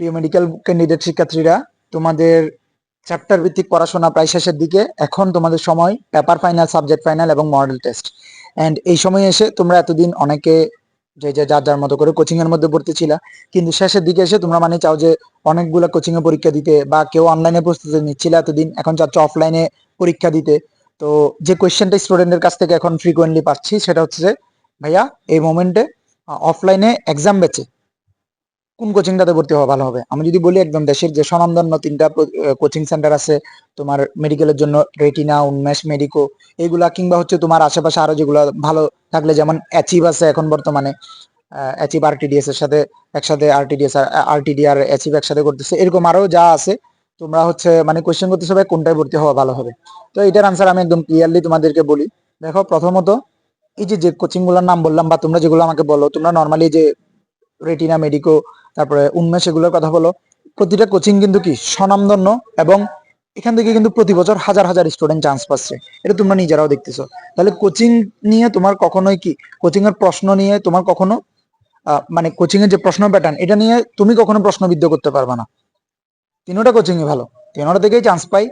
প্রিয় medical candidate শিক্ষার্থীরা, তোমাদের চ্যাপ্টার ভিত্তিক পড়াশোনা প্রায় শেষের দিকে। এখন তোমাদের সময় পেপার ফাইনাল সাবজেক্ট ফাইনাল এবং মডেল টেস্ট অ্যান্ড এই সময় এসে তোমরা এতদিন অনেকে যে যে যার যার মতো করে কোচিং এর মধ্যে ভর্তি ছিলা, কিন্তু শেষের দিকে এসে তোমরা মানে চাও যে অনেকগুলো কোচিং পরীক্ষা দিতে বা কেউ অনলাইনে প্রস্তুতি নিচ্ছিল এতদিন, এখন চাচ্ছ অফলাইনে পরীক্ষা দিতে। তো যে কোয়েশ্চেনটা স্টুডেন্টের কাছ থেকে এখন ফ্রিকোয়েন্টলি পাচ্ছি, সেটা হচ্ছে যে, ভাইয়া, এই মোমেন্টে অফলাইনে এক্সাম বেচে। কোন কোচিংটাতে ভর্তি হওয়া ভালো হবে? আমি যদি বলি একদম দেশের যে স্বনামধন্য তিনটা কোচিং সেন্টার আছে, তোমার মেডিকেলের জন্য রেটিনা উন্মেষ মেডিকো এইগুলা কিংবা হচ্ছে তোমার আশেপাশে আরও যেগুলো ভালো থাকলে যেমন অ্যাচিভ আছে এখন বর্তমানে অ্যাচিভ আরটিডিএস এর সাথে একসাথে আরটিডিএস আরটিডি আর অ্যাচিভ একসাথে করতেছে। এরকম আরও যা আছে, তোমরা হচ্ছে মানে কোয়েশ্চেন করতেছে ভাই, কোনটায় ভর্তি হওয়া ভালো হবে? তো এটার আনসার আমি একদম ক্লিয়ারলি তোমাদেরকে বলি। দেখো, প্রথমত এই যে যে কোচিংগুলোর নাম বললাম বা তোমরা যেগুলো আমাকে বলো, তোমরা নর্মালি যে রেটিনা মেডিকো তারপরে উন্মেষ এগুলোর কথা বলো। প্রতিটা কোচিং কিন্তু কি স্বনামধন্য এবং এখান থেকে কিন্তু প্রতি বছর হাজার হাজার স্টুডেন্ট চান্স পাচ্ছে। এটা তোমরা নিজেরাও দেখতেছো। তাহলে কোচিং নিয়ে তোমার কখনোই কি কোচিং এর প্রশ্ন নিয়ে তোমার কখনো মানে কোচিং এর যে প্রশ্ন প্যাটার্ন এটা নিয়ে তুমি কখনো প্রশ্নবিদ্ধ করতে পারবে না। তিনোটা কোচিং এ ভালো। তিনোটা থেকেই চান্স পাই।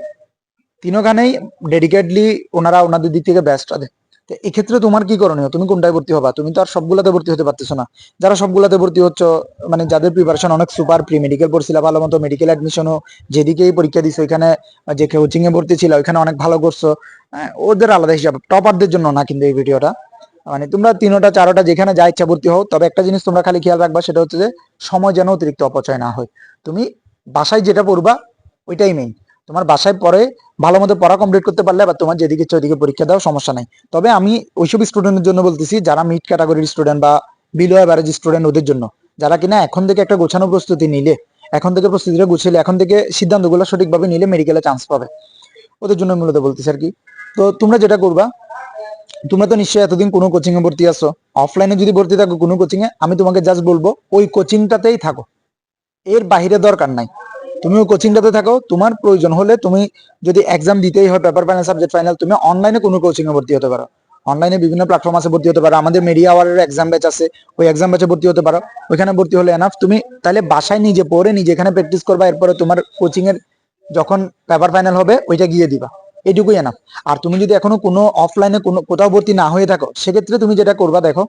তিনোখানেই ডেডিকেটলি ওনারা ওনাদের দিক থেকে বেস্ট দেয় তো এক্ষেত্রে তোমার কি করণীয়? তুমি কোনটায় ভর্তি হবা? তুমি তো আর সবগুলাতে ভর্তি হতে পারতেছো না। যারা সবগুলাতে ভর্তি হচ্ছ মানে যাদের প্রিপারেশন অনেক সুপার প্রি মেডিকেল পড়ছিল ভালো মতো মেডিকেল অ্যাডমিশনও যেদিকেই পরীক্ষা দিছো ওইখানে যে কোচিং এ ভর্তি ছিল ওইখানে অনেক ভালো করছ। হ্যাঁ, ওদের আলাদা হিসাব। টপারদের জন্য না কিন্তু এই ভিডিওটা মানে তোমরা তিনোটা চারোটা যেখানে যা ইচ্ছা ভর্তি হও তবে একটা জিনিস তোমরা খালি খেয়াল রাখবা সেটা হচ্ছে যে সময় যেন অতিরিক্ত অপচয় না হয়। তুমি বাসায় যেটা পড়বা ওইটাই মেইন তোমার বাসায় পরে ভালো মতো পড়া কমপ্লিট করতে পারলে বা তোমার যেদিকে ইচ্ছা ওইদিকে পরীক্ষা দাও, সমস্যা নাই। তবে আমি ওইসব স্টুডেন্টের জন্য বলতেছি, যারা মিড ক্যাটাগরির স্টুডেন্ট বা বিলো অ্যাভারেজ স্টুডেন্ট ওদের জন্য, যারা কিনা এখন থেকে একটা গোছানো প্রস্তুতি নিলে, এখন থেকে প্রস্তুতিটা গুছিয়ে এখন থেকে সিদ্ধান্তগুলো সঠিকভাবে নিলে মেডিকেলে চান্স পাবে। ওদের জন্য মূলত বলতেছি আর কি। তো তোমরা যেটা করবা, তোমরা তো নিশ্চয়ই এতদিন কোনো কোচিং এ ভর্তি আছো। অফলাইনে যদি ভর্তি থাকো কোনো কোচিং এ, আমি তোমাকে জাস্ট বলব, ওই কোচিংটাতেই থাকো। এর বাহিরে দরকার নাই। তুমি ওই কোচিংটাতে থাকো, তোমার প্রয়োজন হলে তুমি যদি এক্সাম দিতেই হয় পেপার ফাইনাল সাবজেক্ট ফাইনাল তুমি অনলাইনে কোনো কোচিং এ ভর্তি হতে পারো। অনলাইনে বিভিন্ন প্ল্যাটফর্ম আছে ভর্তি হতে পারো। আমাদের মিডিয়া আওয়ারের এক্সাম ব্যাচ আছে, ওই এক্সাম ব্যাচে ভর্তি হতে পারো। ওইখানে ভর্তি হলে এনাফ তুমি তাহলে বাসায় নিজে পড়ে নিজে এখানে প্র্যাকটিস করবা, এরপরে তোমার কোচিং এর যখন পেপার ফাইনাল হবে, ওইটা গিয়ে দিবা। এটুকুই এনাফ আর তুমি যদি এখনও কোনো অফলাইনে কোনো কোথাও ভর্তি না হয়ে থাকো, সেক্ষেত্রে তুমি যেটা করবা, দেখো,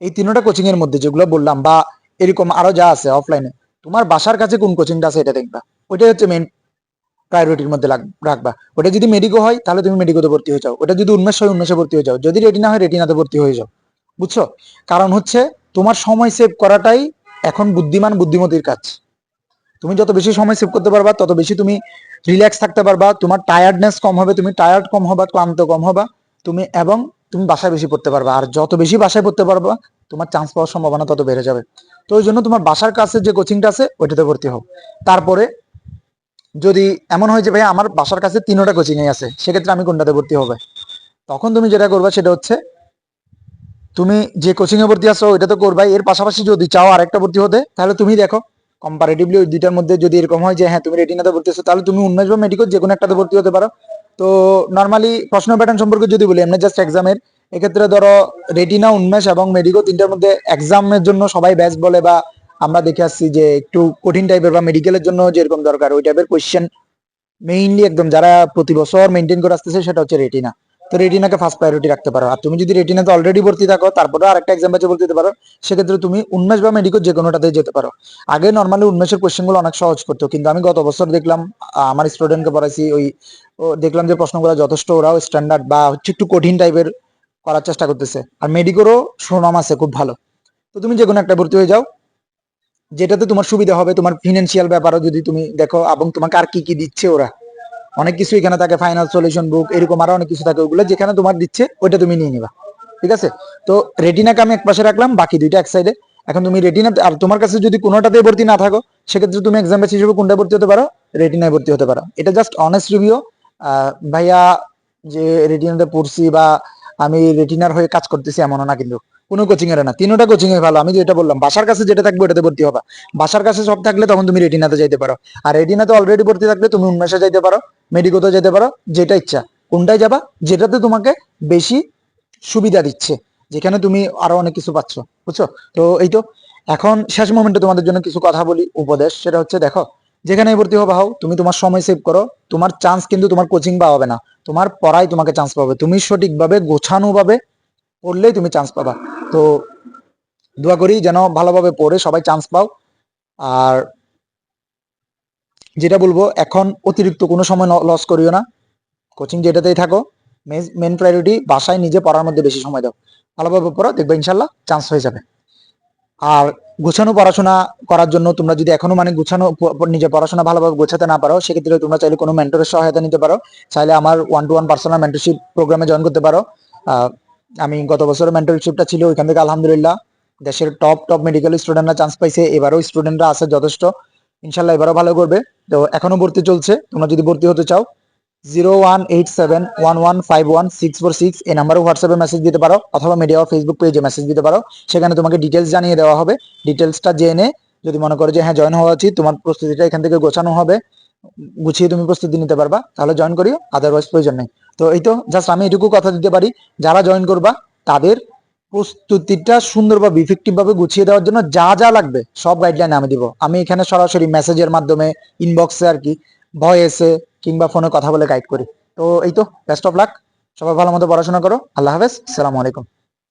এই তিনোটা কোচিং এর মধ্যে যেগুলো বললাম বা এরকম আরও যা আছে অফলাইনে তোমার বাসার কাছে কোন কোচিংটা আছে এটা দেখবা। ওইটাই হচ্ছে মেন প্রায়োরিটির মধ্যে রাখবা। ওটা যদি মেডিকো হয়, তাহলে তুমি মেডিকোতে ভর্তি হয়ে যাও। ওটা যদি উন্মেষ হয়, উন্মেষে ভর্তি হয়ে যাও। যদি রেটিনা হয় রেটিনাতে ভর্তি হয়ে যাও। বুঝছ? কারণ হচ্ছে, তোমার সময় সেভ করাটাই এখন বুদ্ধিমান, বুদ্ধিমতির কাজ। তুমি যত বেশি সময় সেভ করতে পারবা, তত বেশি তুমি রিল্যাক্স থাকতে পারবা। তোমার টায়ার্ডনেস কম হবে, তুমি টায়ার্ড কম হবা, ক্লান্ত কম হবা। তুমি এবং তুমি বাসায় বেশি পড়তে পারবা। আর যত বেশি বাসায় পড়তে পারবা, তোমার চান্স পাওয়ার সম্ভাবনা তত বেড়ে যাবে। তো ওই জন্য তোমার বাসার কাছে যে কোচিংটা আছে, ওইটাতে ভর্তি হও। তারপরে যদি এমন হয় যে ভাই আমার বাসার কাছে তিনোটা কোচিং আছে, সেক্ষেত্রে আমি কোনটাতে ভর্তি হবে? তখন তুমি যেটা করবা, সেটা হচ্ছে তুমি যে কোচিং এ ভর্তি আছো ওইটা তো করবাই। এর পাশাপাশি যদি চাও আরেকটা ভর্তি হতে, তাহলে তুমি দেখো কম্পারেটিভলি ওই দুইটার মধ্যে যদি এরকম হয় যে হ্যাঁ তুমি রেটিনাতে ভর্তি আছো, তাহলে তুমি উন্মেষ বা মেডিকেল যে কোনো একটাতে ভর্তি হতে পারো। তো নর্মালি প্রশ্ন প্যাটার্ন সম্পর্কে যদি বলি এমনি জাস্ট এক্সামের এক্ষেত্রে ধরো রেটিনা উন্মেষ এবং মেডিকো তিনটার মধ্যে এক্সামের জন্য সবাই ব্যাচ বলে বা আমরা দেখে আসছি যে একটু কঠিন টাইপের বা মেডিকেলের জন্য যেরকম দরকার, ওই টাইপের কোয়েশ্চেন মেইনলি একদম যারা প্রতি বছর মেনটেন করে আসতেছে সেটা হচ্ছে রেটিনা তো রেটিনাকে ফার্স্ট প্রায়োরিটি রাখতে পারো। আর তুমি যদি রেটিনাতে অলরেডি ভর্তি থাকো তারপরে আরেকটা এক্সাম ব্যাচে ভর্তি পারো, সেক্ষেত্রে তুমি উন্মেষ বা মেডিকেল যে কোনোটাতে যেতে পারো। আগে নর্মালি উন্মেষের কোয়েশ্চেনগুলো অনেক সহজ করতো, কিন্তু আমি গত বছর দেখলাম আমার স্টুডেন্টকে পড়াইছি, ওই দেখলাম যে প্রশ্নগুলো যথেষ্ট, ওরাও স্ট্যান্ডার্ড বা হচ্ছে একটু কঠিন টাইপের করার চেষ্টা করতেছে। আর মেডিকেলও সুনাম আছে, খুব ভালো। তো তুমি যে কোনো একটা ভর্তি হয়ে যাও, যেটাতে তোমার সুবিধা হবে, তোমার ফিনান্সিয়াল ব্যাপারও যদি তুমি দেখো, এবং তোমাকে আর কি কি দিচ্ছে ওরা। অনেক কিছু এখানে থাকে ফাইনাল সলিউশন বুক এরকম আরও অনেক কিছু থাকে ওগুলো, যেখানে তোমার দিচ্ছে, ওইটা তুমি নিয়ে নিবা। ঠিক আছে? তো রেটিনাকে আমি এক পাশে রাখলাম, বাকি দুইটা এক সাইডে এখন তুমি রেটিনা আর তোমার কাছে যদি কোনোটাতে ভর্তি না থাকো, সেক্ষেত্রে তুমি এক্সাম ব্যাচ হিসেবে কোনটা ভর্তি হতে পারো? রেটিনায় ভর্তি হতে পারো। এটা জাস্ট অনেস্ট রিভিউ ভাইয়া যে রেটিনাতে পড়ছি বা আমি রেটিনার হয়ে কাজ করতেছি এমনও না কিন্তু। কোনো কোচিং এর না, তিনোটা কোচিং এ ভালো, আমি যেটা বললাম, বাসার কাছে যেটা থাকবে ওটাতে ভর্তি হবা। বাসার কাছে সব থাকলে তখন তুমি রেটিনাতে যাইতে পারো। আর রেটিনাতে অলরেডি ভর্তি থাকলে তুমি উন্মেষে যাইতে পারো। মেডিকোতে যেতে পারো, যেটা ইচ্ছা। কোনটায় যাবা? যেটাতে তোমাকে বেশি সুবিধা দিচ্ছে, যেখানে তুমি আরও অনেক কিছু পাচ্ছ, বুঝছ? তো এই তো, এখন শেষ মোমেন্টে তোমাদের জন্য কিছু কথা বলি, উপদেশ। সেটা হচ্ছে, দেখো যেখানে ভর্তি হবা হও, তুমি তোমার সময় সেভ করো, তোমার চান্স কিন্তু তোমার কোচিং বা হবে না। তোমার পড়াই তোমাকে চান্স পাবে। তুমি সঠিকভাবে গোছানো ভাবে পড়লেই তুমি চান্স পাবা। তো দোয়া করি যেন ভালোভাবে পড়ে সবাই চান্স পাও। আর যেটা বলব, এখন অতিরিক্ত কোনো সময় লস করিও না। কোচিং যেটাতেই থাকো মেন প্রায়োরিটি বাসায় নিজে পড়ার মধ্যে বেশি সময় দাও। ভালোভাবে পড়ো, দেখবে ইনশাল্লাহ চান্স হয়ে যাবে। আর গোছানো পড়াশোনা করার জন্য তোমরা যদি এখনও মানে গোছানো নিজে পড়াশোনা ভালোভাবে গোছাতে না পারো, সেক্ষেত্রে তোমরা চাইলে কোনো মেন্টরের সহায়তা নিতে পারো। চাইলে আমার one to one personal mentorship প্রোগ্রামে জয়েন করতে পারো। আমি গত বছর মেন্টরশিপটা ছিল, ওইখান থেকে আলহামদুলিল্লাহ দেশের টপ টপ মেডিকেল স্টুডেন্টরা চান্স পাইছে। এবারও স্টুডেন্টরা আছে যথেষ্ট। ইনশাল্লাহ এবারও ভালো করবে। তো এখনও ভর্তি চলছে। তোমরা যদি ভর্তি হতে চাও zero one eight seven one one five one six four six এই নাম্বারে হোয়াটসঅ্যাপে মেসেজ দিতে পারো অথবা মিডিয়া ফেসবুক পেজে মেসেজ দিতে পারো। সেখানে তোমাকে ডিটেলস জানিয়ে দেওয়া হবে। ডিটেলসটা জেনে যদি মনে করো যে হ্যাঁ জয়েন হওয়া উচিত, তোমার প্রস্তুতিটা এখান থেকে গোছানো হবে, গুছিয়ে তুমি প্রস্তুতি নিতে পারবা, তাহলে জয়েন করিও আদারওয়াইজ প্রয়োজন নেই। তো এই তো জাস্ট আমি এটুকু কথা দিতে পারি। যারা জয়েন করবা, তাদের প্রস্তুতিটা সুন্দরভাবে ইফেক্টিভ ভাবে গুছিয়ে দেওয়ার জন্য যা যা লাগবে সব গাইডলাইন আমি দিব। আমি এখানে সরাসরি মেসেজের মাধ্যমে ইনবক্সে আর কি ভয়েসে কিংবা ফোনে কথা বলে গাইড করি। তো এই তো বেস্ট অফ লাক সবাই ভালো মতো পড়াশোনা করো। আল্লাহ হাফেজ। সালামু আলাইকুম।